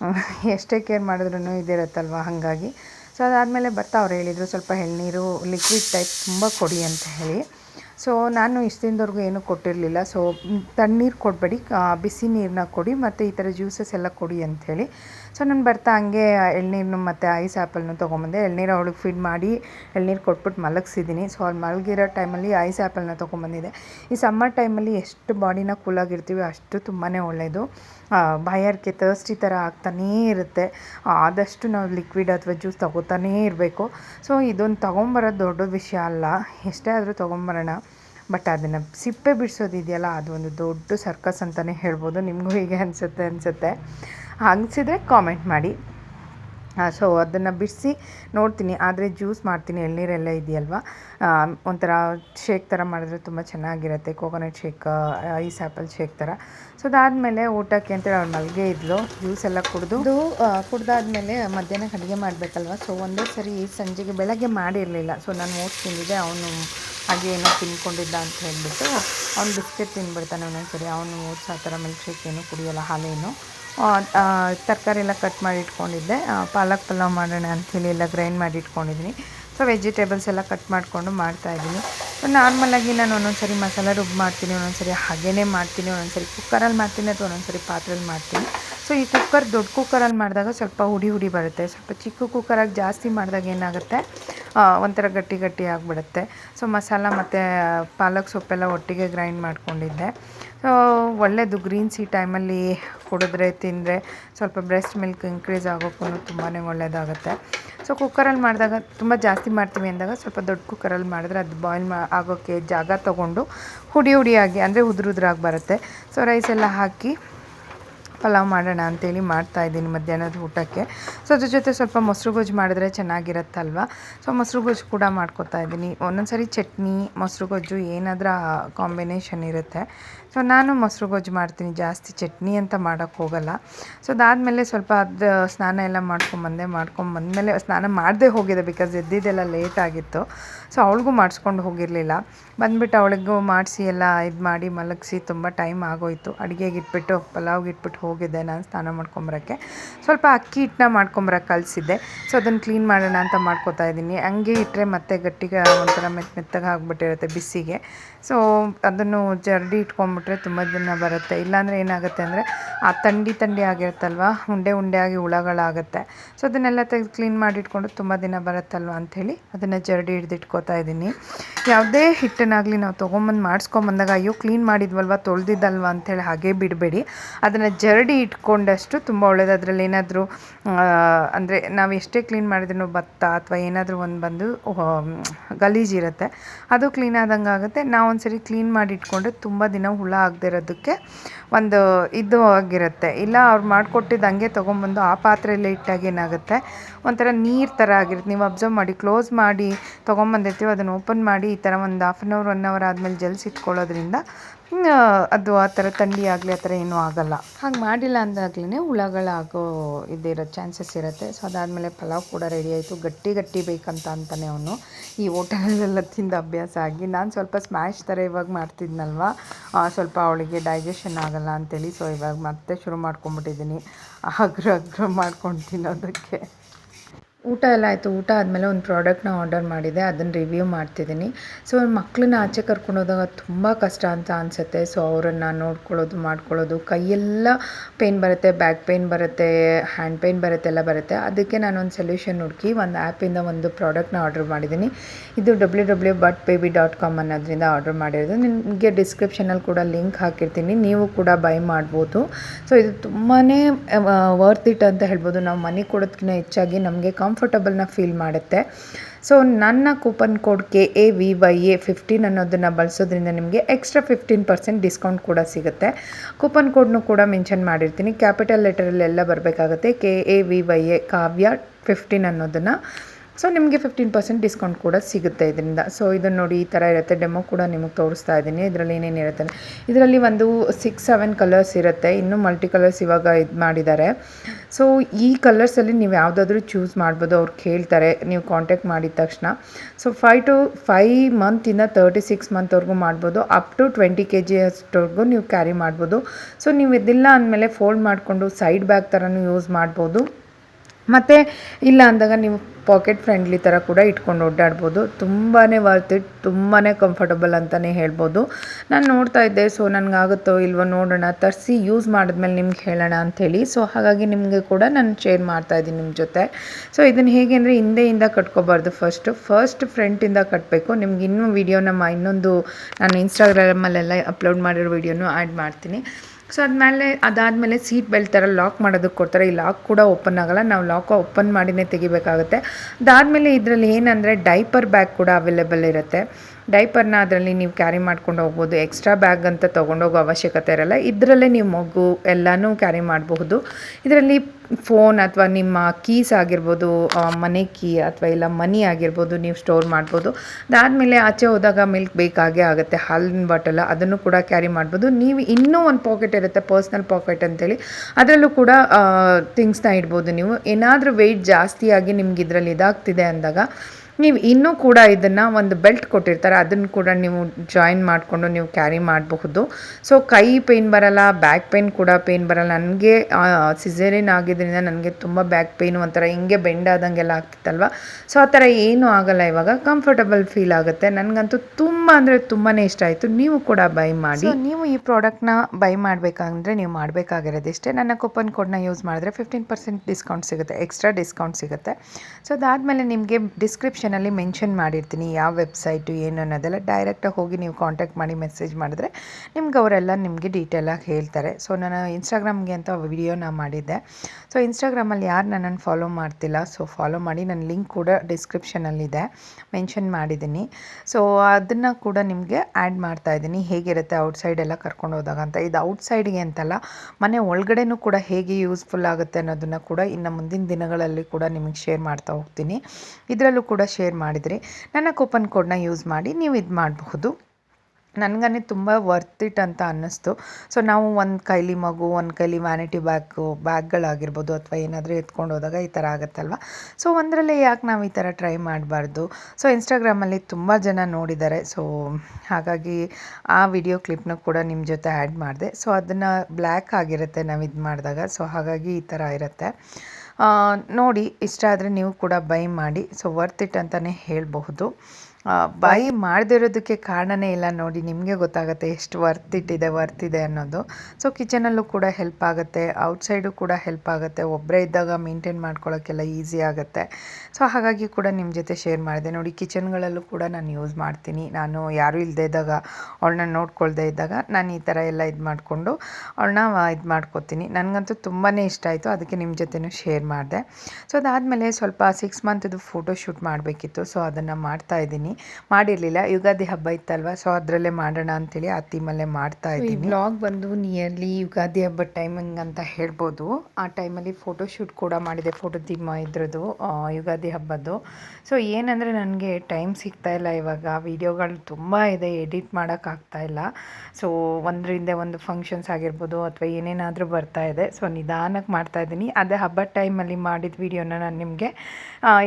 [LAUGHS] ಎಷ್ಟೇ ಕೇರ್ ಮಾಡಿದ್ರೂ ಇದಿರುತ್ತಲ್ವ? ಹಾಗಾಗಿ. ಸೊ ಅದಾದಮೇಲೆ ಬರ್ತಾ ಅವ್ರು ಹೇಳಿದರು, ಸ್ವಲ್ಪ ಎಳ್ನೀರು ಲಿಕ್ವಿಡ್ ಟೈಪ್ ತುಂಬ ಕೊಡಿ ಅಂತ ಹೇಳಿ. ಸೊ ನಾನು ಇಷ್ಟು ದಿನದವರೆಗೂ ಏನೂ ಕೊಟ್ಟಿರಲಿಲ್ಲ. ಸೊ ತಣ್ಣೀರು ಕೊಡಬೇಡಿ ಬಿಸಿ ನೀರನ್ನ ಕೊಡಿ ಮತ್ತು ಈ ಥರ ಜ್ಯೂಸಸ್ ಎಲ್ಲ ಕೊಡಿ ಅಂಥೇಳಿ ಸೊ ನಾನು ಬರ್ತಾ ಹಂಗೆ ಎಳ್ನೀರನ್ನು ಮತ್ತು ಐಸ್ ಆ್ಯಪಲ್ನು ತೊಗೊಂಬಂದೆ. ಎಳ್ನೀರು ಅವಳಿಗೆ ಫೀಡ್ ಮಾಡಿ ಎಳ್ನೀರು ಕೊಟ್ಬಿಟ್ಟು ಮಲಗಿಸಿದ್ದೀನಿ ಸೊ ಅವ್ಳು ಮಲಗಿರೋ ಟೈಮಲ್ಲಿ ಐಸ್ ಆ್ಯಪಲ್ನ ತೊಗೊಂಬಂದಿದ್ದೆ ಈ ಸಮ್ಮರ್ ಟೈಮಲ್ಲಿ ಎಷ್ಟು ಬಾಡಿನ ಕೂಲಾಗಿರ್ತೀವಿ ಅಷ್ಟು ತುಂಬಾ ಒಳ್ಳೆಯದು ಬಾಯಾರಿಕೆ ತರ್ಸ್ಟಿ ಥರ ಆಗ್ತಾನೇ ಇರುತ್ತೆ. ಆದಷ್ಟು ನಾವು ಲಿಕ್ವಿಡ್ ಅಥವಾ ಜ್ಯೂಸ್ ತಗೋತಾನೇ ಇರಬೇಕು. ಸೊ ಇದೊಂದು ತೊಗೊಂಬರೋದು ದೊಡ್ಡ ವಿಷಯ ಅಲ್ಲ. ಎಷ್ಟೇ ಆದರೂ ತೊಗೊಂಬರೋಣ. ಬಟ್ ಅದನ್ನು ಸಿಪ್ಪೆ ಬಿಡಿಸೋದಿದೆಯಲ್ಲ ಅದು ಒಂದು ದೊಡ್ಡ ಸರ್ಕಸ್ ಅಂತಲೇ ಹೇಳ್ಬೋದು. ನಿಮಗೂ ಹೀಗೆ ಅನಿಸುತ್ತೆ ಅನಿಸುತ್ತೆ. ಅನಿಸಿದ್ರೆ ಕಾಮೆಂಟ್ ಮಾಡಿ. ಸೊ ಅದನ್ನು ಬಿಡಿಸಿ ನೋಡ್ತೀನಿ. ಆದರೆ ಜ್ಯೂಸ್ ಮಾಡ್ತೀನಿ. ಎಳ್ನೀರೆಲ್ಲ ಇದೆಯಲ್ವ? ಒಂಥರ ಶೇಕ್ ಥರ ಮಾಡಿದ್ರೆ ತುಂಬ ಚೆನ್ನಾಗಿರುತ್ತೆ. Coconut shake ice apple shake ಥರ ಸೊ ಅದಾದಮೇಲೆ ಊಟಕ್ಕೆ ಅಂತೇಳಿ ಅವ್ರು ಮಲ್ಗೆ ಇದ್ಲು. ಜ್ಯೂಸ್ ಎಲ್ಲ ಕುಡಿದು ಕುಡ್ದಾದ್ಮೇಲೆ ಮಧ್ಯಾಹ್ನಕ್ಕೆ ಅಡುಗೆ ಮಾಡಬೇಕಲ್ವ? ಸೊ ಒಂದೇ ಸರಿ ಸಂಜೆಗೆ ಬೆಳಗ್ಗೆ ಮಾಡಿರಲಿಲ್ಲ. ಸೊ ನಾನು ಓಟ್ಸ್ ತಿಂದಿದ್ದೆ. ಅವನು ಹಾಗೆ ಏನೋ ತಿನ್ಕೊಂಡಿದ್ದ ಅಂತ ಹೇಳಿಬಿಟ್ಟು ಅವ್ನು ಬಿಸ್ಕೆಟ್ ತಿನ್ಬಿಡ್ತಾನೆ ಒಂದೊಂದು ಸರಿ ಅವನು ಓಟ್ಸ್ ಆ ಥರ ಮಿಲ್ಕ್ ಶೇಕ್ ಏನು ಕುಡಿಯೋಲ್ಲ, ಹಾಲೇನು. ತರಕಾರಿ ಎಲ್ಲ ಕಟ್ ಮಾಡಿ ಇಟ್ಕೊಂಡಿದ್ದೆ. ಪಾಲಕ್ ಪಲಾವ್ ಮಾಡೋಣ ಅಂಥೇಳಿ ಎಲ್ಲ ಗ್ರೈಂಡ್ ಮಾಡಿ ಇಟ್ಕೊಂಡಿದ್ದೀನಿ. ಸೊ ವೆಜಿಟೇಬಲ್ಸ್ ಎಲ್ಲ ಕಟ್ ಮಾಡಿಕೊಂಡು ಮಾಡ್ತಾಯಿದ್ದೀನಿ ಸೊ ನಾರ್ಮಲಾಗಿ ನಾನು ಒಂದೊಂದು ಸರಿ ಮಸಾಲೆ ಮಾಡ್ತೀನಿ, ಒಂದೊಂದು ಸರಿ ಹಾಗೇ ಮಾಡ್ತೀನಿ, ಒಂದೊಂದು ಸರಿ ಕುಕ್ಕರಲ್ಲಿ ಮಾಡ್ತೀನಿ ಅಥವಾ ಒಂದೊಂದು ಸರಿ ಪಾತ್ರೆಯಲ್ಲಿ ಮಾಡ್ತೀನಿ. ಸೊ ಈ ಕುಕ್ಕರ್ ದೊಡ್ಡ ಕುಕ್ಕರಲ್ಲಿ ಮಾಡಿದಾಗ ಸ್ವಲ್ಪ ಹುಡಿ ಹುಡಿ ಬರುತ್ತೆ. ಸ್ವಲ್ಪ ಚಿಕ್ಕ ಕುಕ್ಕರಾಗಿ ಜಾಸ್ತಿ ಮಾಡಿದಾಗ ಏನಾಗುತ್ತೆ? ಒಂಥರ ಗಟ್ಟಿ ಗಟ್ಟಿ ಆಗಿಬಿಡುತ್ತೆ. ಸೊ ಮಸಾಲ ಮತ್ತು ಪಾಲಕ್ ಸೊಪ್ಪೆಲ್ಲ ಒಟ್ಟಿಗೆ ಗ್ರೈಂಡ್ ಮಾಡ್ಕೊಂಡಿದ್ದೆ. ಸೊ ಒಳ್ಳೆಯದು ಗ್ರೀನ್ ಸೀ ಟೈಮಲ್ಲಿ ಕುಡಿದ್ರೆ, ತಿಂದರೆ ಸ್ವಲ್ಪ ಬ್ರೆಸ್ಟ್ ಮಿಲ್ಕ್ ಇನ್ಕ್ರೀಸ್ ಆಗೋಕ್ಕೂ ತುಂಬಾ ಒಳ್ಳೆಯದಾಗುತ್ತೆ ಸೊ, ಕುಕ್ಕರಲ್ಲಿ ಮಾಡಿದಾಗ ತುಂಬ ಜಾಸ್ತಿ ಮಾಡ್ತೀವಿ ಅಂದಾಗ ಸ್ವಲ್ಪ ದೊಡ್ಡ ಕುಕ್ಕರಲ್ಲಿ ಮಾಡಿದ್ರೆ ಅದು ಬಾಯ್ಲ್ ಮಾ, ಆಗೋಕ್ಕೆ ಜಾಗ ತೊಗೊಂಡು ಹುಡಿ ಹುಡಿಯಾಗಿ, ಅಂದರೆ ಉದುರು ಉದುರಾಗಿ ಬರುತ್ತೆ. ಸೊ, ರೈಸ್ ಎಲ್ಲ ಹಾಕಿ ಪಲಾವ್ ಮಾಡೋಣ ಅಂತೇಳಿ ಮಾಡ್ತಾಯಿದ್ದೀನಿ ಮಧ್ಯಾಹ್ನದ ಊಟಕ್ಕೆ. ಸೊ, ಅದ್ರ ಜೊತೆ ಸ್ವಲ್ಪ ಮೊಸರು ಗೊಜ್ಜು ಮಾಡಿದ್ರೆ ಚೆನ್ನಾಗಿರುತ್ತಲ್ವ? ಸೊ ಮೊಸರು ಗೊಜ್ಜು ಕೂಡ ಮಾಡ್ಕೊತಾ ಇದ್ದೀನಿ. ಒಂದೊಂದು ಸರಿ ಚಟ್ನಿ ಮೊಸರು ಗೊಜ್ಜು ಏನಾದರೂ ಕಾಂಬಿನೇಷನ್ ಇರುತ್ತೆ. ಸೊ ನಾನು ಮೊಸರು ಗೊಜ್ಜು ಮಾಡ್ತೀನಿ ಜಾಸ್ತಿ. ಚಟ್ನಿ ಅಂತ ಮಾಡೋಕ್ಕೆ ಹೋಗಲ್ಲ. ಸೊ ಅದಾದಮೇಲೆ ಸ್ವಲ್ಪ ಅದು ಸ್ನಾನ ಎಲ್ಲ ಮಾಡ್ಕೊಂಬಂದೆ, ಮಾಡ್ಕೊಂಬಂದಮೇಲೆ ಸ್ನಾನ ಮಾಡದೆ ಹೋಗಿದೆ ಬಿಕಾಸ್ ಎದ್ದಿದ್ದೆಲ್ಲ ಲೇಟ್ ಆಗಿತ್ತು. ಸೊ ಅವಳಿಗೂ ಮಾಡಿಸ್ಕೊಂಡು ಹೋಗಿರಲಿಲ್ಲ. ಬಂದ್ಬಿಟ್ಟು ಅವಳಿಗೂ ಮಾಡಿಸಿ ಎಲ್ಲ ಇದು ಮಾಡಿ ಮಲಗಿಸಿ ತುಂಬ ಟೈಮ್ ಆಗೋಯಿತು. ಅಡುಗೆಗೆ ಇಟ್ಬಿಟ್ಟು, ಪಲಾವ್ಗೆ ಇಟ್ಬಿಟ್ಟು ಹೋಗಿದ್ದೆ ನಾನು ಸ್ನಾನ ಮಾಡ್ಕೊಂಬರೋಕ್ಕೆ. ಸ್ವಲ್ಪ ಅಕ್ಕಿ ಹಿಟ್ಟನ್ನ ಮಾಡ್ಕೊಂಬರಕ್ಕೆ ಕಲಿಸಿದ್ದೆ. ಸೊ ಅದನ್ನು ಕ್ಲೀನ್ ಮಾಡೋಣ ಅಂತ ಮಾಡ್ಕೊತಾ ಇದ್ದೀನಿ. ಹಂಗೆ ಇಟ್ಟರೆ ಮತ್ತೆ ಗಟ್ಟಿಗೆ ಒಂಥರ ಮೆತ್ತ ಮೆತ್ತಗೆ ಆಗಿಬಿಟ್ಟಿರುತ್ತೆ ಬಿಸಿಗೆ. ಸೊ ಅದನ್ನು ಜರಡಿ ಇಟ್ಕೊಂಬಿಟ್ರೆ ತುಂಬ ದಿನ ಬರುತ್ತೆ. ಇಲ್ಲಾಂದರೆ ಏನಾಗುತ್ತೆ ಅಂದರೆ ಆ ತಂಡಿ ತಂಡಿ ಆಗಿರುತ್ತಲ್ವ? ಉಂಡೆ ಉಂಡೆ ಆಗಿ ಹುಳಗಳಾಗುತ್ತೆ. ಸೊ ಅದನ್ನೆಲ್ಲ ತೆಗೆದು ಕ್ಲೀನ್ ಮಾಡಿ ಇಟ್ಕೊಂಡು ತುಂಬ ದಿನ ಬರುತ್ತಲ್ವ ಅಂಥೇಳಿ ಅದನ್ನು ಜರಡಿ ಹಿಡ್ದಿಟ್ಕೋತಾ ಇದ್ದೀನಿ. ಯಾವುದೇ ಹಿಟ್ಟನ್ನಾಗಲಿ ನಾವು ತೊಗೊಂಬಂದು ಮಾಡಿಸ್ಕೊಂಬಂದಾಗ, ಅಯ್ಯೋ ಕ್ಲೀನ್ ಮಾಡಿದ್ವಲ್ವ, ತೊಳೆದಿದ್ದಲ್ವ? ಅಂಥೇಳಿ ಹಾಗೇ ಬಿಡಬೇಡಿ. ಅದನ್ನು ಜರಡಿ ಇಟ್ಕೊಂಡಷ್ಟು ತುಂಬ ಒಳ್ಳೇದು. ಅದರಲ್ಲಿ ಏನಾದರೂ ಅಂದರೆ ನಾವು ಎಷ್ಟೇ ಕ್ಲೀನ್ ಮಾಡಿದ್ರೂ ಭತ್ತ ಅಥವಾ ಏನಾದರೂ ಒಂದು ಬಂದು ಗಲೀಜಿರುತ್ತೆ ಅದು ಕ್ಲೀನ್ ಆದಂಗೆ ಆಗುತ್ತೆ ನಾವು ಒಂದ್ಸರಿ ಕ್ಲೀನ್ ಮಾಡಿ ಇಟ್ಕೊಂಡ್ರೆ ತುಂಬ ದಿನ ಹುಳ ಆಗದೆ ಇರೋದಕ್ಕೆ ಒಂದು ಇದು ಆಗಿರುತ್ತೆ. ಇಲ್ಲ, ಅವ್ರು ಮಾಡಿಕೊಟ್ಟಿದ್ದು ಹಂಗೆ ತೊಗೊಂಬಂದು ಆ ಪಾತ್ರೆಯಲ್ಲೇ ಇಟ್ಟಾಗ ಏನಾಗುತ್ತೆ? ಒಂಥರ ನೀರು ಥರ ಆಗಿರುತ್ತೆ. ನೀವು ಅಬ್ಸರ್ವ್ ಮಾಡಿ ಕ್ಲೋಸ್ ಮಾಡಿ ತೊಗೊಂಬಂದಿರ್ತೀವಿ ಅದನ್ನು ಓಪನ್ ಮಾಡಿ ಈ ಥರ ಒಂದು half an hour one hour ಆದಮೇಲೆ ಜಲ್ಸಿಟ್ಕೊಳ್ಳೋದ್ರಿಂದ ಅದು ಆ ಥರ ಥಂಡಿ ಆಗಲಿ, ಆ ಥರ ಏನೂ ಆಗೋಲ್ಲ. ಹಾಗೆ ಮಾಡಿಲ್ಲ ಅಂದಾಗ್ಲೇ ಹುಳಗಳಾಗೋ ಇದಿರೋ ಚಾನ್ಸಸ್ ಇರುತ್ತೆ. ಸೊ ಅದಾದಮೇಲೆ ಪಲಾವ್ ಕೂಡ ರೆಡಿ ಆಯಿತು. ಗಟ್ಟಿ ಗಟ್ಟಿ ಬೇಕಂತ ಅಂತಾನೆ ಅವನು. ಈ ಹೋಟೆಲಲ್ಲೆಲ್ಲ ತಿಂದು ಅಭ್ಯಾಸ ಆಗಿ ನಾನು ಸ್ವಲ್ಪ ಸ್ಮ್ಯಾಶ್ ಥರ ಇವಾಗ ಮಾಡ್ತಿದ್ನಲ್ವ? ಸ್ವಲ್ಪ ಅವಳಿಗೆ ಡೈಜೆಷನ್ ಆಗಲ್ಲ ಅಂತೇಳಿ. ಸೊ ಇವಾಗ ಮತ್ತೆ ಶುರು ಮಾಡ್ಕೊಂಬಿಟ್ಟಿದ್ದೀನಿ ಅಗ್ರ ಅಗ್ರ ಮಾಡ್ಕೊಂಡು ತಿನ್ನೋದಕ್ಕೆ. ಊಟ ಎಲ್ಲ ಆಯಿತು. ಊಟ ಆದಮೇಲೆ ಒಂದು ಪ್ರಾಡಕ್ಟ್ನ ಆರ್ಡರ್ ಮಾಡಿದೆ. ಅದನ್ನು ರಿವ್ಯೂ ಮಾಡ್ತಿದ್ದೀನಿ. ಸೊ ಮಕ್ಕಳನ್ನ ಆಚೆ ಕರ್ಕೊಂಡು ಹೋದಾಗ ತುಂಬ ಕಷ್ಟ ಅಂತ ಅನಿಸುತ್ತೆ. ಸೊ ಅವರನ್ನು ನೋಡ್ಕೊಳ್ಳೋದು, ಮಾಡ್ಕೊಳ್ಳೋದು, ಕೈಯೆಲ್ಲ ಪೇಯ್ನ್ ಬರುತ್ತೆ ಬ್ಯಾಕ್ ಪೇಯ್ನ್ ಬರುತ್ತೆ ಹ್ಯಾಂಡ್ ಪೇಯ್ನ್ ಬರುತ್ತೆ, ಎಲ್ಲ ಬರುತ್ತೆ. ಅದಕ್ಕೆ ನಾನೊಂದು ಸೊಲ್ಯೂಷನ್ ಹುಡುಕಿ ಒಂದು ಆ್ಯಪಿಂದ ಒಂದು ಪ್ರಾಡಕ್ಟ್ನ ಆರ್ಡರ್ ಮಾಡಿದ್ದೀನಿ. ಇದು W W but baby dot com ಅನ್ನೋದ್ರಿಂದ order ಮಾಡಿರೋದು. ನಿಮಗೆ ಡಿಸ್ಕ್ರಿಪ್ಷನಲ್ಲಿ ಕೂಡ ಲಿಂಕ್ ಹಾಕಿರ್ತೀನಿ. ನೀವು ಕೂಡ ಬೈ ಮಾಡ್ಬೋದು. ಸೊ ಇದು ತುಂಬಾ ವರ್ತ್ ಇಟ್ ಅಂತ ಹೇಳ್ಬೋದು. ನಾವು ಮನೆ ಕೊಡೋದಕ್ಕಿಂತ ಹೆಚ್ಚಾಗಿ ನಮಗೆ ಕಂಫರ್ಟಬಲ್ನ ಫೀಲ್ ಮಾಡುತ್ತೆ. ಸೊ ನನ್ನ coupon code K A V Y A fifteen ಅನ್ನೋದನ್ನು ಬಳಸೋದ್ರಿಂದ ನಿಮಗೆ ಎಕ್ಸ್ಟ್ರಾ ಫಿಫ್ಟೀನ್ ಪರ್ಸೆಂಟ್ ಡಿಸ್ಕೌಂಟ್ ಕೂಡ ಸಿಗುತ್ತೆ. ಕೂಪನ್ ಕೋಡ್ನು ಕೂಡ ಮೆನ್ಷನ್ ಮಾಡಿರ್ತೀನಿ. ಕ್ಯಾಪಿಟಲ್ ಲೆಟರಲ್ಲೆಲ್ಲ ಬರಬೇಕಾಗುತ್ತೆ. K A V Y A Kavya fifteen ಅನ್ನೋದನ್ನು. ಸೊ ನಿಮಗೆ ಫಿಫ್ಟೀನ್ ಪರ್ಸೆಂಟ್ ಡಿಸ್ಕೌಂಟ್ ಕೂಡ ಸಿಗುತ್ತೆ ಇದರಿಂದ. ಸೊ ಇದನ್ನು ನೋಡಿ ಈ ಥರ ಇರುತ್ತೆ. ಡೆಮೋ ಕೂಡ ನಿಮಗೆ ತೋರಿಸ್ತಾ ಇದ್ದೀನಿ. ಇದರಲ್ಲಿ ಏನೇನು ಇರುತ್ತೆ ಇದರಲ್ಲಿ ಒಂದು ಸಿಕ್ಸ್ ಸೆವೆನ್ ಕಲರ್ಸ್ ಇರುತ್ತೆ. ಇನ್ನೂ ಮಲ್ಟಿ ಕಲರ್ಸ್ ಇವಾಗ ಇದು ಮಾಡಿದ್ದಾರೆ. ಸೊ ಈ ಕಲರ್ಸಲ್ಲಿ ನೀವು ಯಾವುದಾದ್ರೂ ಚೂಸ್ ಮಾಡ್ಬೋದು. ಅವ್ರು ಕೇಳ್ತಾರೆ. ನೀವು ಕಾಂಟ್ಯಾಕ್ಟ್ ಮಾಡಿದ ತಕ್ಷಣ. ಸೊ ಫೈ ಟು ಫೈ ಮಂತಿಂದ ತರ್ಟಿ ಸಿಕ್ಸ್ ಮಂತ್ವರೆಗೂ ಮಾಡ್ಬೋದು. Up to twenty K G ಅಷ್ಟವರೆಗೂ ನೀವು ಕ್ಯಾರಿ ಮಾಡ್ಬೋದು. ಸೊ ನೀವು ಇದಿಲ್ಲ ಅಂದಮೇಲೆ ಫೋಲ್ಡ್ ಮಾಡಿಕೊಂಡು ಸೈಡ್ ಬ್ಯಾಗ್ ಥರನೂ ಯೂಸ್ ಮಾಡ್ಬೋದು. ಮತ್ತು ಇಲ್ಲ ಅಂದಾಗ ನೀವು ಪಾಕೆಟ್ ಫ್ರೆಂಡ್ಲಿ ಥರ ಕೂಡ ಇಟ್ಕೊಂಡು ಓಡಾಡ್ಬೋದು. ತುಂಬಾ ವರ್ತ್ ಇಟ್ ತುಂಬಾ ಕಂಫರ್ಟಬಲ್ ಅಂತಲೇ ಹೇಳ್ಬೋದು. ನಾನು ನೋಡ್ತಾ ಇದ್ದೆ ಸೊ ನನಗಾಗುತ್ತೋ ಇಲ್ವೋ ನೋಡೋಣ, ತರಿಸಿ ಯೂಸ್ ಮಾಡಿದ್ಮೇಲೆ ನಿಮ್ಗೆ ಹೇಳೋಣ ಅಂಥೇಳಿ. ಸೊ ಹಾಗಾಗಿ ನಿಮಗೆ ಕೂಡ ನಾನು ಶೇರ್ ಮಾಡ್ತಾ ಇದ್ದೀನಿ ನಿಮ್ಮ ಜೊತೆ. ಸೊ ಇದನ್ನು ಹೇಗೆ ಅಂದರೆ ಹಿಂದೆಯಿಂದ ಕಟ್ಕೋಬಾರ್ದು ಫಸ್ಟು ಫಸ್ಟ್ ಫ್ರಂಟಿಂದ ಕಟ್ಟಬೇಕು ನಿಮ್ಗೆ ಇನ್ನೂ ವೀಡಿಯೋ ನಮ್ಮ ಇನ್ನೊಂದು ನಾನು ಇನ್ಸ್ಟಾಗ್ರಾಮಲ್ಲೆಲ್ಲ ಅಪ್ಲೋಡ್ ಮಾಡಿರೋ ವೀಡಿಯೋನು ಆ್ಯಡ್ ಮಾಡ್ತೀನಿ. ಸೊ ಅದಾದಮೇಲೆ ಅದಾದಮೇಲೆ ಸೀಟ್ ಬೆಲ್ಟ್ ಥರ ಲಾಕ್ ಮಾಡೋದಕ್ಕೆ ಕೊಡ್ತಾರೆ. ಈ ಲಾಕ್ ಕೂಡ ಓಪನ್ ಆಗೋಲ್ಲ. ನಾವು ಲಾಕ್ ಓಪನ್ ಮಾಡಿನೇ ತೆಗಿಬೇಕಾಗುತ್ತೆ. ಅದಾದಮೇಲೆ ಇದರಲ್ಲಿ ಏನಂದರೆ ಡೈಪರ್ ಬ್ಯಾಗ್ ಕೂಡ ಅವೈಲೇಬಲ್ ಇರುತ್ತೆ. ಡೈಪರ್ನ ಅದರಲ್ಲಿ ನೀವು ಕ್ಯಾರಿ ಮಾಡ್ಕೊಂಡು ಹೋಗ್ಬೋದು. ಎಕ್ಸ್ಟ್ರಾ ಬ್ಯಾಗ್ ಅಂತ ತೊಗೊಂಡೋಗೋ ಅವಶ್ಯಕತೆ ಇರಲ್ಲ. ಇದರಲ್ಲೇ ನೀವು ಮಗು ಎಲ್ಲನೂ ಕ್ಯಾರಿ ಮಾಡಬಹುದು. ಇದರಲ್ಲಿ ಫೋನ್ ಅಥವಾ ನಿಮ್ಮ ಕೀಸ್ ಆಗಿರ್ಬೋದು ಮನೆ ಕೀ ಅಥವಾ ಇಲ್ಲ ಮನಿ ಆಗಿರ್ಬೋದು ನೀವು ಸ್ಟೋರ್ ಮಾಡ್ಬೋದು. ಅದಾದಮೇಲೆ ಆಚೆ ಹೋದಾಗ ಮಿಲ್ಕ್ ಬೇಕಾಗೇ ಆಗುತ್ತೆ. ಹಾಲಿನ ಬಾಟಲ್ ಅದನ್ನು ಕೂಡ ಕ್ಯಾರಿ ಮಾಡ್ಬೋದು. ನೀವು ಇನ್ನೂ ಒಂದು ಪಾಕೆಟ್ ಇರುತ್ತೆ, ಪರ್ಸ್ನಲ್ ಪಾಕೆಟ್ ಅಂತೇಳಿ. ಅದರಲ್ಲೂ ಕೂಡ ಥಿಂಗ್ಸ್ನ ಇಡ್ಬೋದು ನೀವು. ಏನಾದರೂ ವೆಯ್ಟ್ ಜಾಸ್ತಿಯಾಗಿ ನಿಮ್ಗೆ ಇದರಲ್ಲಿ ಇದಾಗ್ತಿದೆ ಅಂದಾಗ ನೀವು ಇನ್ನೂ ಕೂಡ ಇದನ್ನು ಒಂದು ಬೆಲ್ಟ್ ಕೊಟ್ಟಿರ್ತಾರೆ, ಅದನ್ನು ಕೂಡ ನೀವು ಜಾಯಿನ್ ಮಾಡಿಕೊಂಡು ನೀವು ಕ್ಯಾರಿ ಮಾಡಬಹುದು. ಸೊ ಕೈ ಪೇಯ್ನ್ ಬರಲ್ಲ ಬ್ಯಾಕ್ ಪೇಯ್ನ್ ಕೂಡ ಪೇಯ್ನ್ ಬರಲ್ಲ. ನನಗೆ ಸಿಸೇರಿಯನ್ ಆಗಿದ್ದರಿಂದ ನನಗೆ ತುಂಬ ಬ್ಯಾಕ್ ಪೇಯ್ನು ಒಂಥರ ಹಿಂಗೆ ಬೆಂಡ್ ಆದಂಗೆಲ್ಲ ಆಗ್ತಿತ್ತಲ್ವ? ಸೊ ಆ ಥರ ಏನೂ ಆಗಲ್ಲ ಇವಾಗ. ಕಂಫರ್ಟಬಲ್ ಫೀಲ್ ಆಗುತ್ತೆ. ನನಗಂತೂ ತುಂಬ ಅಂದರೆ ತುಂಬಾ ಇಷ್ಟ ಆಯಿತು. ನೀವು ಕೂಡ ಬೈ ಮಾಡಿ. ನೀವು ಈ ಪ್ರಾಡಕ್ಟ್ನ ಬೈ ಮಾಡಬೇಕಂದ್ರೆ ನೀವು ಮಾಡಬೇಕಾಗಿರೋದಿಷ್ಟೇ ನನ್ನ ಕೂಪನ್ ಕೋಡ್ನ ಯೂಸ್ ಮಾಡಿದ್ರೆ ಫಿಫ್ಟೀನ್ ಪರ್ಸೆಂಟ್ ಡಿಸ್ಕೌಂಟ್ ಸಿಗುತ್ತೆ. ಎಕ್ಸ್ಟ್ರಾ ಡಿಸ್ಕೌಂಟ್ ಸಿಗುತ್ತೆ. ಸೊ ಅದಾದಮೇಲೆ ನಿಮಗೆ ಡಿಸ್ಕ್ರಿಪ್ಷನ್ ಡಿಸ್ಕ್ರಿಪ್ಷನಲ್ಲಿ ಮೆನ್ಷನ್ ಮಾಡಿರ್ತೀನಿ ಯಾವ ವೆಬ್ಸೈಟು ಏನು ಅನ್ನೋದೆಲ್ಲ. ಡೈರೆಕ್ಟಾಗಿ ಹೋಗಿ ನೀವು ಕಾಂಟ್ಯಾಕ್ಟ್ ಮಾಡಿ ಮೆಸೇಜ್ ಮಾಡಿದ್ರೆ ನಿಮ್ಗೆ ಅವರೆಲ್ಲ ನಿಮಗೆ ಡೀಟೇಲಾಗಿ ಹೇಳ್ತಾರೆ. ಸೊ ನಾನು ಇನ್ಸ್ಟಾಗ್ರಾಮ್ಗೆ ಅಂತ ವಿಡಿಯೋನ ಮಾಡಿದ್ದೆ. ಸೊ ಇನ್ಸ್ಟಾಗ್ರಾಮಲ್ಲಿ ಯಾರು ನನ್ನನ್ನು ಫಾಲೋ ಮಾಡ್ತಿಲ್ಲ. ಸೊ ಫಾಲೋ ಮಾಡಿ ನನ್ನ ಲಿಂಕ್ ಕೂಡ ಡಿಸ್ಕ್ರಿಪ್ಷನಲ್ಲಿದೆ ಮೆನ್ಷನ್ ಮಾಡಿದ್ದೀನಿ. ಸೊ ಅದನ್ನು ಕೂಡ ನಿಮಗೆ ಆ್ಯಡ್ ಮಾಡ್ತಾ ಇದ್ದೀನಿ. ಹೇಗಿರುತ್ತೆ ಔಟ್ಸೈಡ್ ಎಲ್ಲ ಕರ್ಕೊಂಡು ಹೋದಾಗ ಅಂತ. ಇದು ಔಟ್ಸೈಡ್ಗೆ ಅಂತಲ್ಲ, ಮನೆ ಒಳಗಡೆನೂ ಕೂಡ ಹೇಗೆ ಯೂಸ್ಫುಲ್ ಆಗುತ್ತೆ ಅನ್ನೋದನ್ನು ಕೂಡ ಇನ್ನು ಮುಂದಿನ ದಿನಗಳಲ್ಲಿ ಕೂಡ ನಿಮಗೆ ಶೇರ್ ಮಾಡ್ತಾ ಹೋಗ್ತೀನಿ. ಇದರಲ್ಲೂ ಕೂಡ ಶೇರ್ ಮಾಡಿದರೆ. ನನ್ನ ಕೂಪನ್ ಕೋಡ್ನ ಯೂಸ್ ಮಾಡಿ ನೀವು ಇದು ಮಾಡಬಹುದು. ನನಗನ್ನೇ ತುಂಬ ವರ್ತ್ ಇಟ್ ಅಂತ ಅನ್ನಿಸ್ತು. ಸೊ ನಾವು ಒಂದು ಕೈಲಿ ಮಗು, ಒಂದು ಕೈಲಿ ವ್ಯಾನಿಟಿ ಬ್ಯಾಗು ಬ್ಯಾಗ್ಗಳಾಗಿರ್ಬೋದು ಅಥವಾ ಏನಾದರೂ ಎತ್ಕೊಂಡು ಹೋದಾಗ ಈ ಥರ ಆಗುತ್ತಲ್ವ? ಸೊ ಒಂದರಲ್ಲೇ ಯಾಕೆ ನಾವು ಈ ಥರ ಟ್ರೈ ಮಾಡಬಾರ್ದು? ಸೊ ಇನ್ಸ್ಟಾಗ್ರಾಮಲ್ಲಿ ತುಂಬ ಜನ ನೋಡಿದ್ದಾರೆ. ಸೊ ಹಾಗಾಗಿ ಆ ವಿಡಿಯೋ ಕ್ಲಿಪ್ನ ಕೂಡ ನಿಮ್ಮ ಜೊತೆ ಆ್ಯಡ್ ಮಾಡಿದೆ. ಸೊ ಅದನ್ನು ಬ್ಲ್ಯಾಕ್ ಆಗಿರುತ್ತೆ ನಾವು ಇದು ಮಾಡಿದಾಗ. ಸೊ ಹಾಗಾಗಿ ಈ ಥರ ಇರುತ್ತೆ. ನೋಡಿ ಇಷ್ಟ ಆದರೆ ನೀವು ಕೂಡ ಬೈ ಮಾಡಿ. ಸೊ ವರ್ತ್ ಇಟ್ ಅಂತಲೇ ಹೇಳಬಹುದು. ಬೈ ಮಾಡದಿರೋದಕ್ಕೆ ಕಾರಣನೇ ಇಲ್ಲ ನೋಡಿ, ನಿಮಗೆ ಗೊತ್ತಾಗುತ್ತೆ ಎಷ್ಟು ವರ್ತ್ ಇಟ್ಟಿದೆ ವರ್ತ್ ಇದೆ ಅನ್ನೋದು. ಸೊ ಕಿಚನಲ್ಲೂ ಕೂಡ ಹೆಲ್ಪ್ ಆಗುತ್ತೆ ಔಟ್ಸೈಡು ಕೂಡ ಹೆಲ್ಪ್ ಆಗುತ್ತೆ ಒಬ್ಬರೇ ಇದ್ದಾಗ ಮೇಂಟೈನ್ ಮಾಡ್ಕೊಳ್ಳೋಕ್ಕೆಲ್ಲ ಈಸಿ ಆಗುತ್ತೆ. ಸೊ ಹಾಗಾಗಿ ಕೂಡ ನಿಮ್ಮ ಜೊತೆ ಶೇರ್ ಮಾಡಿದೆ. ನೋಡಿ ಕಿಚನ್ಗಳಲ್ಲೂ ಕೂಡ ನಾನು ಯೂಸ್ ಮಾಡ್ತೀನಿ. ನಾನು ಯಾರೂ ಇಲ್ಲದೆ ಇದ್ದಾಗ, ಅವಳನ್ನ ನೋಡ್ಕೊಳ್ದೆ ಇದ್ದಾಗ ನಾನು ಈ ಥರ ಎಲ್ಲ ಇದು ಮಾಡಿಕೊಂಡು ಅವಳನ್ನ ಇದು ಮಾಡ್ಕೊತೀನಿ. ನನಗಂತೂ ತುಂಬಾ ಇಷ್ಟ ಆಯಿತು, ಅದಕ್ಕೆ ನಿಮ್ಮ ಜೊತೆನೂ ಶೇರ್ ಮಾಡಿದೆ. ಸೊ ಅದಾದಮೇಲೆ ಸ್ವಲ್ಪ ಸಿಕ್ಸ್ ಮಂತ್ದು ಫೋಟೋ ಶೂಟ್ ಮಾಡಬೇಕಿತ್ತು. ಸೊ ಅದನ್ನು ಮಾಡ್ತಾ ಇದ್ದೀನಿ. ಮಾಡಿರಲಿಲ್ಲ. ಯುಗಾದಿ ಹಬ್ಬ ಇತ್ತಲ್ವ? ಸೊ ಅದರಲ್ಲೇ ಮಾಡೋಣ ಅಂತೇಳಿ ಆ ಥೀಮಲ್ಲೇ ಮಾಡ್ತಾ ಇದ್ದೀನಿ. ಬ್ಲಾಗ್ ಬಂದು ನಿಯರ್ಲಿ ಯುಗಾದಿ ಹಬ್ಬ ಟೈಮಿಂಗ್ ಅಂತ ಹೇಳ್ಬೋದು. ಆ ಟೈಮಲ್ಲಿ ಫೋಟೋ ಶೂಟ್ ಕೂಡ ಮಾಡಿದೆ ಫೋಟೋ ಥೀಮ್ ಇದ್ರದ್ದು ಯುಗಾದಿ ಹಬ್ಬದ್ದು. ಸೊ ಏನಂದರೆ ನನಗೆ ಟೈಮ್ ಸಿಗ್ತಾ ಇಲ್ಲ ಇವಾಗ. ವೀಡಿಯೋಗಳು ತುಂಬ ಇದೆ ಎಡಿಟ್ ಮಾಡೋಕ್ಕಾಗ್ತಾ ಇಲ್ಲ. ಸೊ ಒಂದರಿಂದ ಒಂದು ಫಂಕ್ಷನ್ಸ್ ಆಗಿರ್ಬೋದು ಅಥವಾ ಏನೇನಾದರೂ ಬರ್ತಾ ಇದೆ. ಸೊ ನಿಧಾನಕ್ಕೆ ಮಾಡ್ತಾ ಇದ್ದೀನಿ. ಅದೇ ಹಬ್ಬ ಟೈಮಲ್ಲಿ ಮಾಡಿದ ವೀಡಿಯೋನ ನಾನು ನಿಮಗೆ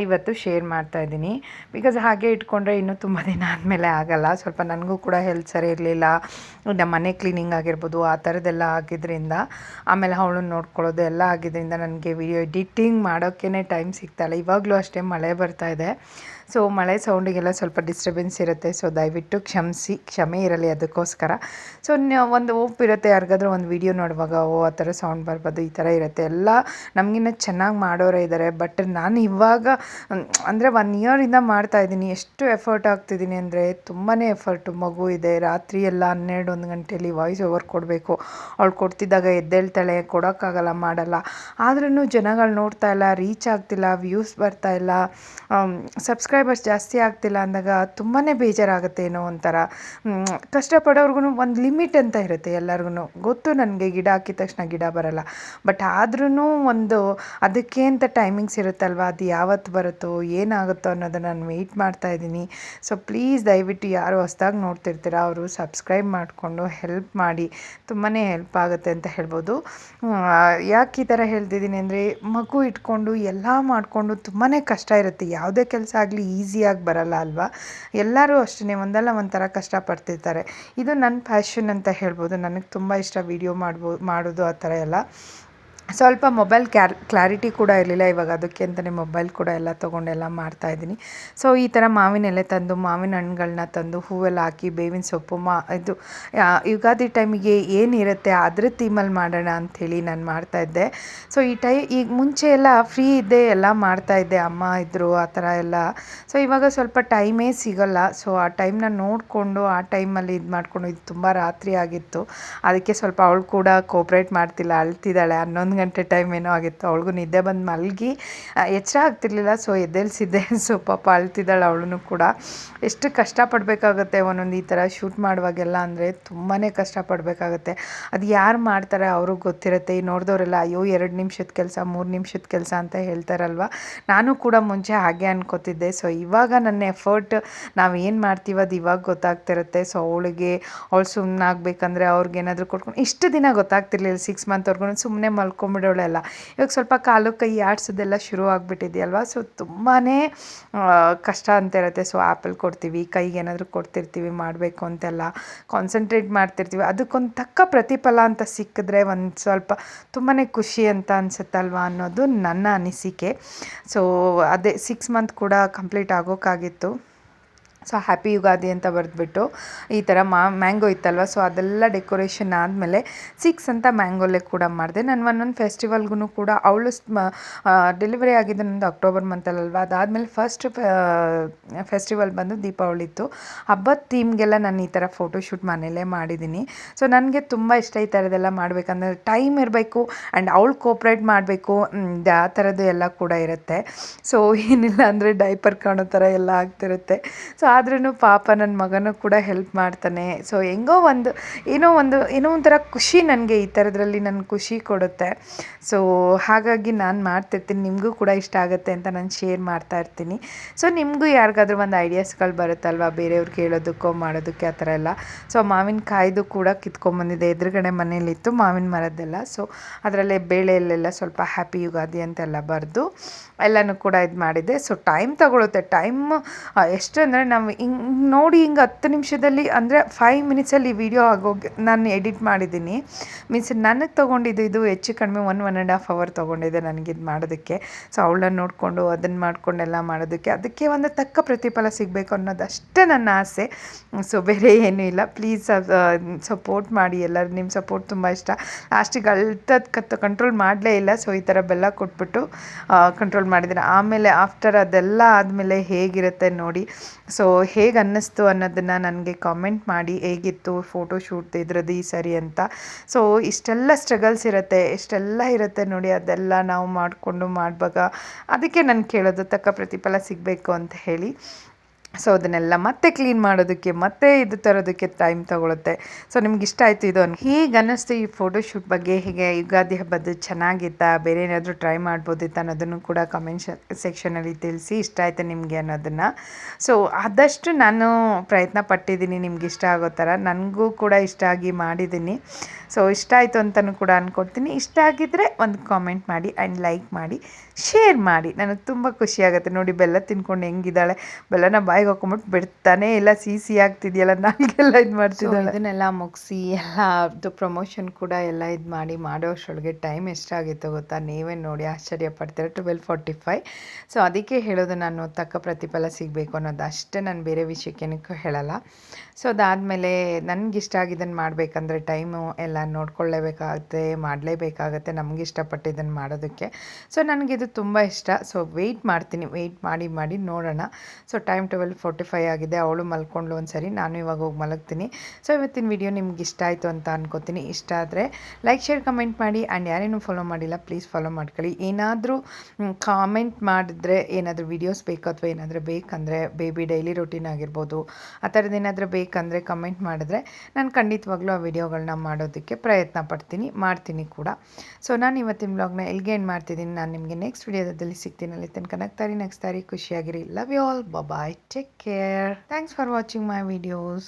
ಇವತ್ತು ಶೇರ್ ಮಾಡ್ತಾ ಇದ್ದೀನಿ. ಬಿಕಾಸ್ ಹಾಗೆ ಇಟ್ಕೊಂಡ್ರೆ ಇನ್ನೂ ತುಂಬ ದಿನ ಆದಮೇಲೆ ಆಗಲ್ಲ. ಸ್ವಲ್ಪ ನನಗೂ ಕೂಡ ಹೆಲ್ತ್ ಸರಿ ಇರಲಿಲ್ಲ. ನಮ್ಮ ಮನೆ ಕ್ಲೀನಿಂಗ್ ಆಗಿರ್ಬೋದು, ಆ ಥರದ್ದೆಲ್ಲ ಆಗಿದ್ದರಿಂದ ಆಮೇಲೆ ಅವಳನ್ನ ನೋಡ್ಕೊಳ್ಳೋದು ಎಲ್ಲ ಆಗಿದ್ದರಿಂದ ನನಗೆ ವಿಡಿಯೋ ಎಡಿಟಿಂಗ್ ಮಾಡೋಕ್ಕೇ ಟೈಮ್ ಸಿಗ್ತಾಯಿಲ್ಲ ಇವಾಗಲೂ ಅಷ್ಟೇ ಮಳೆ ಬರ್ತಾ ಇದೆ. ಸೊ ಮಳೆ ಸೌಂಡಿಗೆಲ್ಲ ಸ್ವಲ್ಪ ಡಿಸ್ಟರ್ಬೆನ್ಸ್ ಇರುತ್ತೆ. ಸೊ ದಯವಿಟ್ಟು ಕ್ಷಮಿಸಿ, ಕ್ಷಮೆ ಇರಲಿ ಅದಕ್ಕೋಸ್ಕರ. ಸೊ ಒಂದು ಓಪ್ ಇರುತ್ತೆ. ಯಾರಿಗಾದ್ರೂ ಒಂದು ವಿಡಿಯೋ ನೋಡುವಾಗ, ಓ, ಆ ಥರ ಸೌಂಡ್ ಬರ್ಬೋದು, ಈ ಥರ ಇರುತ್ತೆ. ಎಲ್ಲ ನಮಗಿನ್ನ ಚೆನ್ನಾಗಿ ಮಾಡೋರೇ ಇದ್ದಾರೆ ಬಟ್ ನಾನು ಇವಾಗ ಅಂದರೆ ಒನ್ ಇಯರಿಂದ ಮಾಡ್ತಾ ಇದ್ದೀನಿ. ಎಷ್ಟು ಎಫರ್ಟ್ ಆಗ್ತಿದ್ದೀನಿ ಅಂದರೆ ತುಂಬಾ ಎಫರ್ಟು ಮಗು ಇದೆ, ರಾತ್ರಿ ಎಲ್ಲ ಹನ್ನೆರಡು, ಒಂದು ಗಂಟೆಯಲ್ಲಿ ವಾಯ್ಸ್ ಓವರ್ ಕೊಡಬೇಕು. ಅವಳು ಕೊಡ್ತಿದ್ದಾಗ ಎದ್ದೇಳ್ತಾಳೆ, ಕೊಡೋಕ್ಕಾಗಲ್ಲ, ಮಾಡಲ್ಲ. ಆದ್ರೂ ಜನಗಳು ನೋಡ್ತಾ ಇಲ್ಲ ರೀಚ್ ಆಗ್ತಿಲ್ಲ ವ್ಯೂಸ್ ಬರ್ತಾ ಇಲ್ಲ. ಸಬ್ಸ್ಕ್ರೈಬರ್ಸ್ ಜಾಸ್ತಿ ಆಗ್ತಿಲ್ಲ ಅಂದಾಗ ತುಂಬಾ ಬೇಜಾರಾಗುತ್ತೆ ಏನೋ ಒಂಥರ. ಕಷ್ಟಪಡೋರ್ಗು ಒಂದು ಲಿಮಿಟ್ ಅಂತ ಇರುತ್ತೆ ಎಲ್ಲರಿಗೂ ಗೊತ್ತು ನನಗೆ ಗಿಡ ಹಾಕಿದ ತಕ್ಷಣ ಗಿಡ ಬರಲ್ಲ. ಬಟ್ ಆದ್ರೂ ಒಂದು ಅದಕ್ಕೆ ಅಂತ ಟೈಮಿಂಗ್ಸ್ ಇರುತ್ತಲ್ವ? ಅದು ಯಾವತ್ತು ಬರುತ್ತೋ, ಏನಾಗುತ್ತೋ ಅನ್ನೋದನ್ನು ನಾನು ವೆಯ್ಟ್ ಮಾಡ್ತಾ ಇದ್ದೀನಿ. ಸೊ ಪ್ಲೀಸ್ ದಯವಿಟ್ಟು ಯಾರು ಹೊಸ್ದಾಗಿ ನೋಡ್ತಿರ್ತೀರ, ಅವರು ಸಬ್ಸ್ಕ್ರೈಬ್ ಮಾಡಿಕೊಂಡು ಹೆಲ್ಪ್ ಮಾಡಿ. ತುಂಬಾ ಹೆಲ್ಪ್ ಆಗುತ್ತೆ ಅಂತ ಹೇಳ್ಬೋದು. ಯಾಕೆ ಈ ಥರ ಹೇಳ್ತಿದ್ದೀನಿ ಅಂದರೆ ಮಗು ಇಟ್ಕೊಂಡು ಎಲ್ಲ ಮಾಡಿಕೊಂಡು ತುಂಬಾ ಕಷ್ಟ ಇರುತ್ತೆ. ಯಾವುದೇ ಕೆಲಸ ಆಗಲಿ ಈಸಿಯಾಗಿ ಬರಲ್ಲ ಅಲ್ವಾ? ಎಲ್ಲರೂ ಅಷ್ಟೇ ಒಂದಲ್ಲ ಒಂಥರ ಕಷ್ಟಪಡ್ತಿರ್ತಾರೆ. ಇದು ನನ್ನ ಪ್ಯಾಷನ್ ಅಂತ ಹೇಳ್ಬೋದು. ನನಗೆ ತುಂಬ ಇಷ್ಟ ವೀಡಿಯೋ ಮಾಡ್ಬೋ, ಮಾಡೋದು ಆ ಥರ ಎಲ್ಲ. ಸ್ವಲ್ಪ ಮೊಬೈಲ್ ಕ್ಯಾರ್, ಕ್ಲಾರಿಟಿ ಕೂಡ ಇರಲಿಲ್ಲ. ಇವಾಗ ಅದಕ್ಕೆ ಅಂತಲೇ ಮೊಬೈಲ್ ಕೂಡ ಎಲ್ಲ ತೊಗೊಂಡೆಲ್ಲ ಮಾಡ್ತಾಯಿದ್ದೀನಿ ಸೊ, ಈ ಥರ ಮಾವಿನ ಎಲೆ ತಂದು, ಮಾವಿನ ಹಣ್ಣುಗಳನ್ನ ತಂದು, ಹೂವೆಲ್ಲ ಹಾಕಿ, ಬೇವಿನ ಸೊಪ್ಪು, ಮಾ, ಇದು ಯುಗಾದಿ ಟೈಮಿಗೆ ಏನಿರುತ್ತೆ ಅದ್ರ ಥೀಮಲ್ಲಿ ಮಾಡೋಣ ಅಂಥೇಳಿ ನಾನು ಮಾಡ್ತಾ ಇದ್ದೆ. ಸೊ, ಈ ಟೈ ಈಗ ಮುಂಚೆ ಎಲ್ಲ ಫ್ರೀ ಇದ್ದೆ ಎಲ್ಲ ಮಾಡ್ತಾಯಿದ್ದೆ ಅಮ್ಮ ಇದ್ದರು ಆ ಥರ ಎಲ್ಲ. ಸೊ, ಇವಾಗ ಸ್ವಲ್ಪ ಟೈಮೇ ಸಿಗೋಲ್ಲ. ಸೊ, ಆ ಟೈಮ್ನ ನೋಡಿಕೊಂಡು, ಆ ಟೈಮಲ್ಲಿ ಇದು ಮಾಡಿಕೊಂಡು, ಇದು ತುಂಬ ರಾತ್ರಿ ಆಗಿತ್ತು. ಅದಕ್ಕೆ ಸ್ವಲ್ಪ ಅವಳು ಕೂಡ ಕೋಪ್ರೇಟ್ ಮಾಡ್ತಿಲ್ಲ, ಅಳ್ತಿದ್ದಾಳೆ ಹನ್ನೊಂದು ಗಂಟೆ ಟೈಮ್ ಏನೋ ಆಗಿತ್ತು. ಅವಳಿಗೂ ನಿದ್ದೆ ಬಂದು ಮಲಗಿ ಎಚ್ಚರ ಆಗ್ತಿರ್ಲಿಲ್ಲ. ಸೊ ಎದ್ದೇಳಿಸಿದ್ದೆ. ಸೊ [LAUGHS] ಪಾಪ ಅಳ್ತಿದ್ದಾಳೆ ಅವಳು ಕೂಡ. ಎಷ್ಟು ಕಷ್ಟಪಡಬೇಕಾಗತ್ತೆ ಒಂದೊಂದು ಈ ಥರ ಶೂಟ್ ಮಾಡುವಾಗೆಲ್ಲ ಅಂದರೆ ತುಂಬಾ ಕಷ್ಟಪಡಬೇಕಾಗತ್ತೆ. ಅದು ಯಾರು ಮಾಡ್ತಾರೆ ಅವ್ರಿಗೆ ಗೊತ್ತಿರುತ್ತೆ. ಈ ನೋಡಿದವರೆಲ್ಲ, ಅಯ್ಯೋ, ಎರಡು ನಿಮಿಷದ ಕೆಲಸ, ಮೂರು ನಿಮಿಷದ ಕೆಲಸ ಅಂತ ಹೇಳ್ತಾರಲ್ವ? ನಾನು ಕೂಡ ಮುಂಚೆ ಹಾಗೆ ಅನ್ಕೋತಿದ್ದೆ. ಸೊ ಇವಾಗ ನನ್ನ ಎಫರ್ಟ್ ನಾವು ಏನು ಮಾಡ್ತೀವಿ ಅದು ಇವಾಗ ಗೊತ್ತಾಗ್ತಿರುತ್ತೆ. ಸೊ ಅವಳಿಗೆ ಅವಳು ಸುಮ್ಮನೆ ಅವ್ರಿಗೆ ಏನಾದರೂ ಕೊಟ್ಕೊಂಡು, ಇಷ್ಟು ದಿನ ಗೊತ್ತಾಗ್ತಿರ್ಲಿಲ್ಲ. ಸಿಕ್ಸ್ ಮಂತ್ವರೆಗೂ ಸುಮ್ಮನೆ ಮಲ್ಕೊಂಡು ಎಲ್ಲ ಇವಾಗ ಸ್ವಲ್ಪ ಕಾಲು ಕೈ ಆಡ್ಸೋದೆಲ್ಲ ಶುರು ಆಗಿಬಿಟ್ಟಿದೆಯಲ್ವ? ಸೊ ತುಂಬಾ ಕಷ್ಟ ಅಂತ ಇರುತ್ತೆ. ಸೊ ಆ್ಯಪಲ್ ಕೊಡ್ತೀವಿ, ಕೈಗೆ ಏನಾದರೂ ಕೊಡ್ತಿರ್ತೀವಿ, ಮಾಡಬೇಕು ಅಂತೆಲ್ಲ. ಕಾನ್ಸಂಟ್ರೇಟ್ ಮಾಡ್ತಿರ್ತೀವಿ. ಅದಕ್ಕೊಂದು ತಕ್ಕ ಪ್ರತಿಫಲ ಅಂತ ಸಿಕ್ಕಿದ್ರೆ ಒಂದು ಸ್ವಲ್ಪ ತುಂಬಾ ಖುಷಿ ಅಂತ ಅನಿಸುತ್ತಲ್ವ ಅನ್ನೋದು ನನ್ನ ಅನಿಸಿಕೆ. ಸೊ ಅದೇ ಸಿಕ್ಸ್ ಮಂತ್ ಕೂಡ ಕಂಪ್ಲೀಟ್ ಆಗೋಕ್ಕಾಗಿತ್ತು ಸೊ ಹ್ಯಾಪಿ ಯುಗಾದಿ ಅಂತ ಬರೆದ್ಬಿಟ್ಟು ಈ ಥರ ಮಾ ಮ್ಯಾಂಗೋ ಇತ್ತಲ್ವ, ಸೊ ಅದೆಲ್ಲ ಡೆಕೋರೇಷನ್ ಆದಮೇಲೆ ಸಿಕ್ಸ್ ಅಂತ ಮ್ಯಾಂಗೋಲೆ ಕೂಡ ಮಾಡಿದೆ. ನಾನು ಒಂದೊಂದು ಫೆಸ್ಟಿವಲ್ಗೂ ಕೂಡ ಅವಳು ಡೆಲಿವರಿ ಆಗಿದ್ದು ನಂದು ಅಕ್ಟೋಬರ್ ಮಂತಲ್ಲಲ್ವ, ಅದಾದಮೇಲೆ ಫಸ್ಟ್ ಫೆಸ್ಟಿವಲ್ ಬಂದು ದೀಪಾವಳಿ ಇತ್ತು ಹಬ್ಬದ ಥೀಮ್ಗೆಲ್ಲ ನಾನು ಈ ಥರ ಫೋಟೋಶೂಟ್ ಮನೇಲೇ ಮಾಡಿದ್ದೀನಿ. ಸೊ ನನಗೆ ತುಂಬ ಇಷ್ಟ ಈ ಥರದ್ದೆಲ್ಲ ಮಾಡಬೇಕಂದ್ರೆ ಟೈಮ್ ಇರಬೇಕು ಆ್ಯಂಡ್ ಅವಳು ಕೋಪ್ರೇಟ್ ಮಾಡಬೇಕು ಆ ಥರದ್ದು ಎಲ್ಲ ಕೂಡ ಇರುತ್ತೆ. ಸೊ ಏನಿಲ್ಲ ಅಂದರೆ ಡೈಪರ್ ಕಾಣೋ ಥರ ಎಲ್ಲ ಆಗ್ತಿರುತ್ತೆ. ಸೊ ಆದ್ರೂ ಪಾಪ ನನ್ನ ಮಗನೂ ಕೂಡ ಹೆಲ್ಪ್ ಮಾಡ್ತಾನೆ. ಸೊ ಹೆಂಗೋ ಒಂದು, ಏನೋ ಒಂದು, ಏನೋ ಒಂಥರ ಖುಷಿ ನನಗೆ ಈ ಥರದ್ರಲ್ಲಿ ನನ್ನ ಖುಷಿ ಕೊಡುತ್ತೆ. ಸೊ ಹಾಗಾಗಿ ನಾನು ಮಾಡ್ತಿರ್ತೀನಿ, ನಿಮಗೂ ಕೂಡ ಇಷ್ಟ ಆಗುತ್ತೆ ಅಂತ ನಾನು ಶೇರ್ ಮಾಡ್ತಾ ಇರ್ತೀನಿ. ಸೊ ನಿಮಗೂ ಯಾರಿಗಾದ್ರೂ ಒಂದು ಐಡಿಯಾಸ್ಗಳು ಬರುತ್ತಲ್ವ? ಬೇರೆಯವ್ರು ಕೇಳೋದಕ್ಕೋ, ಮಾಡೋದಕ್ಕೆ ಆ ಥರ ಎಲ್ಲ. ಸೊ ಮಾವಿನಕಾಯ್ದು ಕೂಡ ಕಿತ್ಕೊಂಬಂದಿದೆ ಎದುರುಗಡೆ ಮನೇಲಿತ್ತು ಮಾವಿನ ಮರದ್ದೆಲ್ಲ. ಸೊ ಅದರಲ್ಲೇ ಬೇಳೆಯಲ್ಲೆಲ್ಲ ಸ್ವಲ್ಪ ಹ್ಯಾಪಿ ಯುಗಾದಿ ಅಂತೆಲ್ಲ ಬರೆದು, ಎಲ್ಲನೂ ಕೂಡ ಇದು ಮಾಡಿದೆ. ಸೊ ಟೈಮ್ ತಗೊಳುತ್ತೆ. ಟೈಮ್ ಎಷ್ಟು ಅಂದರೆ ನಾವು ಹಿಂಗೆ, ನೋಡಿ ಹಿಂಗೆ ಹತ್ತು ನಿಮಿಷದಲ್ಲಿ, ಅಂದರೆ ಫೈವ್ ಮಿನಿಟ್ಸಲ್ಲಿ ವಿಡಿಯೋ ಆಗೋಗಿ, ನಾನು ಎಡಿಟ್ ಮಾಡಿದ್ದೀನಿ. ಮೀನ್ಸ್ ನನಗೆ ತೊಗೊಂಡಿದ್ದು ಇದು ಹೆಚ್ಚು ಕಡಿಮೆ one one and half hour ನನಗೆ ಇದು ಮಾಡೋದಕ್ಕೆ. ಸೊ ಅವಳನ್ನ ನೋಡಿಕೊಂಡು ಅದನ್ನು ಮಾಡಿಕೊಂಡೆಲ್ಲ ಮಾಡೋದಕ್ಕೆ. ಅದಕ್ಕೆ ಒಂದು ತಕ್ಕ ಪ್ರತಿಫಲ ಸಿಗಬೇಕು ಅನ್ನೋದಷ್ಟೇ ನನ್ನ ಆಸೆ. ಸೊ ಬೇರೆ ಏನೂ ಇಲ್ಲ. ಪ್ಲೀಸ್ ಸಪೋರ್ಟ್ ಮಾಡಿ ಎಲ್ಲರೂ ನಿಮ್ಮ ಸಪೋರ್ಟ್ ತುಂಬ ಇಷ್ಟ. ಲಾಸ್ಟಿಗೆ ಅಳ್ತದ ಕತ್ತು ಕಂಟ್ರೋಲ್ ಮಾಡಲೇ ಇಲ್ಲ. ಸೊ ಈ ಥರ ಬೆಲ್ಲ ಕೊಟ್ಬಿಟ್ಟು ಕಂಟ್ರೋಲ್ ಮಾಡಿದ್ದೀನಿ. ಆಮೇಲೆ ಆಫ್ಟರ್ ಅದೆಲ್ಲ ಆದಮೇಲೆ ಹೇಗಿರುತ್ತೆ ನೋಡಿ ಸೊ ಹೇಗೆ ಅನ್ನಿಸ್ತು ಅನ್ನೋದನ್ನು ನನಗೆ ಕಾಮೆಂಟ್ ಮಾಡಿ, ಹೇಗಿತ್ತು ಫೋಟೋ ಶೂಟ್ ಇದ್ರದ್ದು ಈ ಸರಿ ಅಂತ. ಸೊ ಇಷ್ಟೆಲ್ಲ ಸ್ಟ್ರಗಲ್ಸ್ ಇರುತ್ತೆ, ಇಷ್ಟೆಲ್ಲ ಇರುತ್ತೆ ನೋಡಿ ಅದೆಲ್ಲ ನಾವು ಮಾಡಿಕೊಂಡು ಮಾಡುವಾಗ. ಅದಕ್ಕೆ ನಾನು ಕೇಳೋದು ತಕ್ಕ ಪ್ರತಿಫಲ ಸಿಗಬೇಕು ಅಂತ ಹೇಳಿ. ಸೊ ಅದನ್ನೆಲ್ಲ ಮತ್ತೆ ಕ್ಲೀನ್ ಮಾಡೋದಕ್ಕೆ, ಮತ್ತೆ ಇದು ತರೋದಕ್ಕೆ ಟೈಮ್ ತಗೊಳುತ್ತೆ. ಸೊ ನಿಮ್ಗೆ ಇಷ್ಟ ಆಯಿತು ಇದು ಹೀಗೆ ಅನ್ನಿಸ್ತು ಈ ಫೋಟೋಶೂಟ್ ಬಗ್ಗೆ? ಹೀಗೆ ಯುಗಾದಿ ಹಬ್ಬದ್ದು ಚೆನ್ನಾಗಿತ್ತಾ? ಬೇರೆ ಏನಾದರೂ ಟ್ರೈ ಮಾಡ್ಬೋದಿತ್ತು ಅನ್ನೋದನ್ನು ಕೂಡ ಕಮೆಂಟ್ ಸೆಕ್ಷನಲ್ಲಿ ತಿಳಿಸಿ ಇಷ್ಟ ಆಯಿತು ನಿಮಗೆ ಅನ್ನೋದನ್ನು. ಸೊ ಆದಷ್ಟು ನಾನು ಪ್ರಯತ್ನ ಪಟ್ಟಿದ್ದೀನಿ ನಿಮ್ಗೆ ಇಷ್ಟ ಆಗೋ ಥರ. ನನಗೂ ಕೂಡ ಇಷ್ಟ ಆಗಿ ಮಾಡಿದ್ದೀನಿ. ಸೊ ಇಷ್ಟ ಆಯಿತು ಅಂತಲೂ ಕೂಡ ಅಂದ್ಕೊಡ್ತೀನಿ ಇಷ್ಟ ಆಗಿದ್ದರೆ ಒಂದು ಕಾಮೆಂಟ್ ಮಾಡಿ ಆ್ಯಂಡ್ ಲೈಕ್ ಮಾಡಿ ಶೇರ್ ಮಾಡಿ. ನನಗೆ ತುಂಬ ಖುಷಿಯಾಗುತ್ತೆ ನೋಡಿ ಬೆಲ್ಲ ತಿನ್ಕೊಂಡು ಹೆಂಗಿದ್ದಾಳೆ. ಬೆಲ್ಲನ ಬಾಯಿಗೆ ಹಾಕೊಂಬಿಟ್ಟು ಬಿಡ್ತಾನೆ ಎಲ್ಲ ಸಿ ಸಿ ಆಗ್ತಿದೆಯಲ್ಲ ನನಗೆಲ್ಲ ಇದು ಮಾಡ್ತಿದ್ದಾಳೆ. ಇದನ್ನೆಲ್ಲ ಮುಗಿಸಿ ಎಲ್ಲ ಅದು ಪ್ರಮೋಷನ್ ಕೂಡ ಎಲ್ಲ ಇದು ಮಾಡಿ ಮಾಡೋ ಅಷ್ಟೊಳಗೆ ಟೈಮ್ ಎಷ್ಟಾಗಿತ್ತು ಗೊತ್ತಾ? ನೀವೇ ನೋಡಿ ಆಶ್ಚರ್ಯ ಪಡ್ತೀರ? ಟ್ವೆಲ್ ಫಾರ್ಟಿ ಫೈವ್ ಸೊ ಅದಕ್ಕೆ ಹೇಳೋದು ನಾನು ತಕ್ಕ ಪ್ರತಿಫಲ ಸಿಗಬೇಕು ಅನ್ನೋದು. ಅಷ್ಟೇ ನಾನು ಬೇರೆ ವಿಷಯಕ್ಕೇನಕ್ಕೂ ಹೇಳಲ್ಲ. ಸೊ ಅದಾದಮೇಲೆ ನನಗಿಷ್ಟ ಆಗಿದ್ದನ್ನು ಮಾಡಬೇಕಂದ್ರೆ ಟೈಮು ಎಲ್ಲ ನೋಡ್ಕೊಳ್ಳೇಬೇಕಾಗುತ್ತೆ ಮಾಡಲೇಬೇಕಾಗತ್ತೆ ನಮಗೆ ಇಷ್ಟಪಟ್ಟಿದ್ದನ್ನು ಮಾಡೋದಕ್ಕೆ. ಸೊ ನನಗಿದು ತುಂಬ ಇಷ್ಟ. ಸೊ ವೆಯ್ಟ್ ಮಾಡ್ತೀನಿ. ವೆಯ್ಟ್ ಮಾಡಿ ಮಾಡಿ ನೋಡೋಣ. So time twelve forty five ಆಗಿದೆ, ಅವಳು ಮಲ್ಕೊಂಡ್ಲು ಒಂದು ಸರಿ ನಾನು ಇವಾಗ ಹೋಗಿ ಮಲಗ್ತೀನಿ. ಸೊ ಇವತ್ತಿನ ವಿಡಿಯೋ ನಿಮ್ಗೆ ಇಷ್ಟ ಆಯಿತು ಅಂತ ಅನ್ಕೋತೀನಿ. ಇಷ್ಟ ಆದರೆ ಲೈಕ್ ಶೇರ್ ಕಮೆಂಟ್ ಮಾಡಿ. ಆ್ಯಂಡ್ ಯಾರೇನು ಫಾಲೋ ಮಾಡಿಲ್ಲ ಪ್ಲೀಸ್ ಫಾಲೋ ಮಾಡ್ಕೊಳ್ಳಿ. ಏನಾದರೂ ಕಾಮೆಂಟ್ ಮಾಡಿದ್ರೆ ಏನಾದರೂ ವೀಡಿಯೋಸ್ ಬೇಕು ಅಥವಾ ಏನಾದರೂ ಬೇಕಂದರೆ ಬೇಬಿ ಡೈಲಿ ರೊಟೀನ್ ಆಗಿರ್ಬೋದು, ಆ ಥರದ್ದು ಏನಾದರೂ ಬೇಕಂದರೆ ಕಮೆಂಟ್ ಮಾಡಿದ್ರೆ ನಾನು ಖಂಡಿತವಾಗ್ಲೂ ಆ ವಿಡಿಯೋಗಳನ್ನ ಮಾಡೋದಕ್ಕೆ ಪ್ರಯತ್ನ ಪಡ್ತೀನಿ, ಮಾಡ್ತೀನಿ ಕೂಡ. ಸೊ ನಾನು ಇವತ್ತಿನ ಬ್ಲಾಗ್ನ ಎಲ್ಗೆ ಏನು ಮಾಡ್ತಿದ್ದೀನಿ. ನಾನು ನಿಮಗೆ ನೆಕ್ಸ್ಟ್ ವಿಡಿಯೋದಲ್ಲಿ ಸಿಗ್ತೀನಿ. ಅಲ್ಲಿ ತನಕ ನಗ್ತಾರಿ ನಗ್ಸ್ತಾರಿ ಖುಷಿಯಾಗಿರಿ. Love you all bye take care thanks for watching my videos